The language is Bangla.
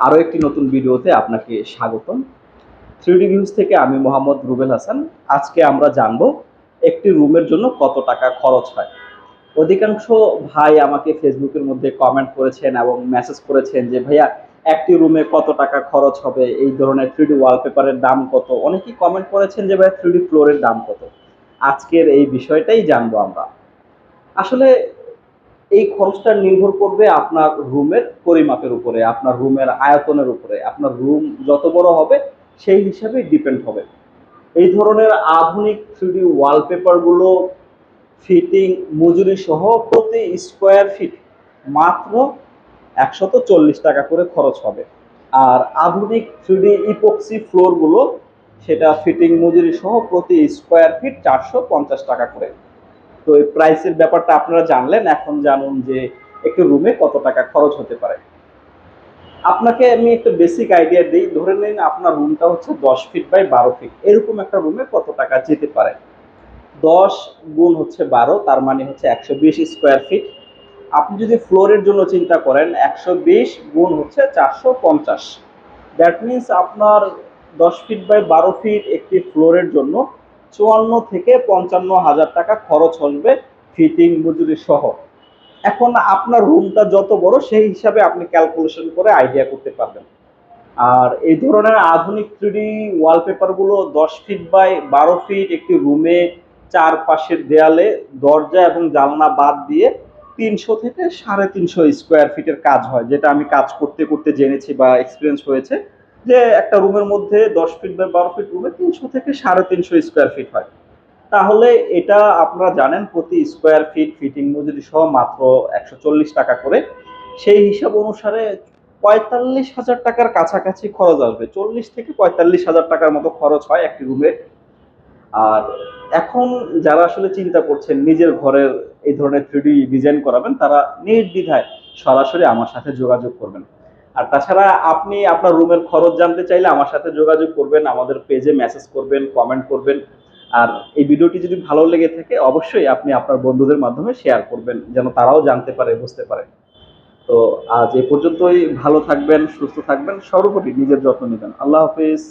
আরও একটি নতুন ভিডিওতে আপনাকে স্বাগতম। থ্রিডি ভিউজ থেকে আমি মোহাম্মদ রুবেল হাসান। আজকে আমরা জানব একটি রুমের জন্য কত টাকা খরচ হয়। অধিকাংশ ভাই আমাকে ফেসবুকের মধ্যে কমেন্ট করেছেন এবং মেসেজ করেছেন যে, ভাইয়া, একটি রুমে কত টাকা খরচ হবে? এই ধরনের থ্রিডি ওয়ালপেপারের দাম কত? অনেকেই কমেন্ট করেছেন যে, ভাইয়া, থ্রিডি ফ্লোরের দাম কত? আজকের এই বিষয়টাই জানব আমরা। আসলে এই খরচটা নির্ভর করবে আপনার রুমের পরিমাপের উপরে, আপনার রুমের আয়তনের উপরে। আপনার রুম যত বড় হবে, সেই হিসাবে ডিপেন্ড হবে। এই ধরনের আধুনিক থ্রিডি ওয়ালপেপারগুলো ফিটিং মজুরি সহ প্রতি স্কোয়ার ফিট মাত্র একশত চল্লিশ টাকা করে খরচ হবে। আর আধুনিক থ্রিডি ইপক্সি ফ্লোরগুলো সেটা ফিটিং মজুরি সহ প্রতি স্কোয়ার ফিট চারশো পঞ্চাশ টাকা করে। তো এই প্রাইসের ব্যাপারটা আপনারা জানলেন, এখন জানুন যে একটি রুমে কত টাকা খরচ হতে পারে। আপনাকে আমি একটা বেসিক আইডিয়া দিই, ধরে নিন আপনার রুমটা হচ্ছে দশ ফিট বাই বারো ফিট এরকম একটা রুমে কত টাকা যেতে পারে? দশ গুণ হচ্ছে বারো, তার মানে হচ্ছে একশো বিশ স্কোয়ার ফিট আপনি যদি ফ্লোরের জন্য চিন্তা করেন, একশো বিশ গুণ হচ্ছে চারশো পঞ্চাশ। দ্যাট মিনস আপনার দশ ফিট বাই বারো ফিট একটি ফ্লোরের জন্য চুয়ান্ন থেকে পঞ্চান্ন হাজার টাকা খরচ হবে ফিটিং মজুরি সহ। এখন আপনার রুমটা যত বড়, সেই হিসাবে আপনি ক্যালকুলেশন করে আইডিয়া করতে পারবেন। আর এই ধরনের আধুনিক থ্রিডি ওয়ালপেপারগুলো দশ ফিট বাই বারো ফিট একটি রুমে চার পাশের দেয়ালে দরজা এবং জানলা বাদ দিয়ে তিনশো থেকে সাড়ে তিনশো স্কোয়ার ফিটের কাজ হয়, যেটা আমি কাজ করতে করতে জেনেছি বা এক্সপিরিয়েন্স হয়েছে। যে একটা রুমের মধ্যে দশ ফিট বাই বারো ফিট রুমে তিনশো থেকে সাড়ে তিনশো স্কোয়ার ফিট হয়। তাহলে এটা আপনারা জানেন প্রতি স্কোয়ার ফিট ফিটিং মজুরি সহ মাত্র একশো চল্লিশ টাকা করে। সেই হিসাব অনুসারে পঁয়তাল্লিশ হাজার টাকার কাছাকাছি খরচ আসবে। চল্লিশ থেকে পঁয়তাল্লিশ হাজার টাকার মতো খরচ হয় একটি রুমে আর এখন যারা আসলে চিন্তা করছেন নিজের ঘরের এই ধরনের থ্রিডি ডিজাইন করাবেন, তারা নির্দ্বিধায় সরাসরি আমার সাথে যোগাযোগ করবেন। আর তাছাড়া আপনি আপনার রুমের খরচ জানতে চাইলে আমার সাথে যোগাযোগ করবেন, আমাদের পেজে মেসেজ করবেন কমেন্ট করবেন। আর এই ভিডিওটি যদি ভালো লেগে থাকে, অবশ্যই আপনি আপনার বন্ধুদের মাধ্যমে শেয়ার করবেন, যেন তারাও জানতে পারে, বুঝতে পারে। তো আজ এ পর্যন্তই, ভালো থাকবেন, সুস্থ থাকবেন, সর্বোপরি নিজের যত্ন নেবেন। আল্লাহ হাফিজ।